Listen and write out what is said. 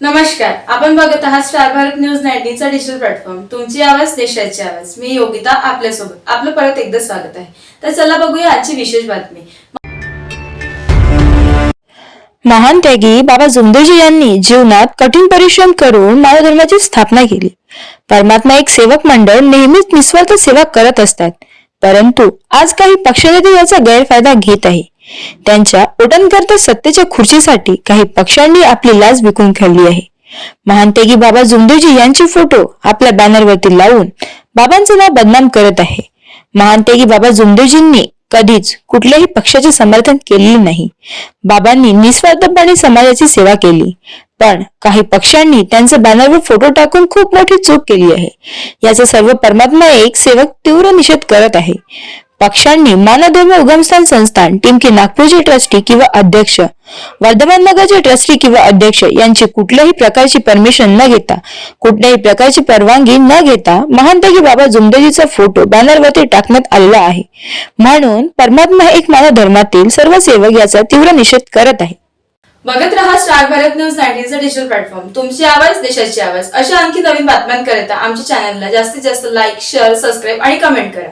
नमस्कार आपण बघत आहात स्टार भारत न्यूज नाईन्टीचा डिजिटल प्लॅटफॉर्म तुमची आवाज देशाची आवाज. मी योगिता आपल्यासोबत. आपलं परत एकदा स्वागत आहे. तर चला बघूया आजची विशेष बातमी. महान त्यागी बाबा जुमदेजी यांनी जीवनात कठीण परिश्रम करून मानवधर्माची स्थापना केली. परमात्मा एक सेवक मंडळ नेहमीच निस्वार्थ सेवा करत असतात. परंतु आज काही पक्षनेते याचा गैरफायदा घेत आहे. त्यांच्या उटनकर्ता सत्तेच्या खुर्चीसाठी काही पक्षांनी आपली लाज विकून खेळली आहे. महानतेगी बाबा जुमदेवजी यांचे फोटो आपल्या बॅनरवरती लावून बाबांचे नाव बदनाम करत आहे. महानतेगी बाबा जुमदेवजींनी कधीच कुठल्याही पक्षाचे समर्थन केलेले नाही. बाबांनी निस्वार्थपणे समाजाची सेवा केली. पण काही पक्षांनी त्यांचे बॅनरवर फोटो टाकून खूप मोठी चूक केली आहे. याचा सर्व परमात्मा एक सेवक तीव्र निषेध करत आहे. पक्षांनी मानधर्म उगमस्थान संस्थान टिमकी नागपूरचे ट्रस्टी किंवा अध्यक्ष वर्धमान नगरचे ट्रस्टी किंवा अध्यक्ष यांची कुठल्याही प्रकारची परमिशन न घेता कुठल्याही प्रकारची परवानगी न घेता महानतेगी बाबा जुमदेजीचा फोटो बॅनरवरती टाकण्यात आलेला आहे. म्हणून परमात्मा एक मानव धर्मातील सर्व सेवक याचा तीव्र निषेध करत आहे. बघत रहा स्टार भारत न्यूज नाईन्टीचा डिजिटल प्लॅटफॉर्म तुमची आवाज देशाची आवाज. अशा आणखी नवीन बातम्यांकरिता आमच्या चॅनलला जास्तीत जास्त लाईक शेअर सबस्क्राईब आणि कमेंट करा.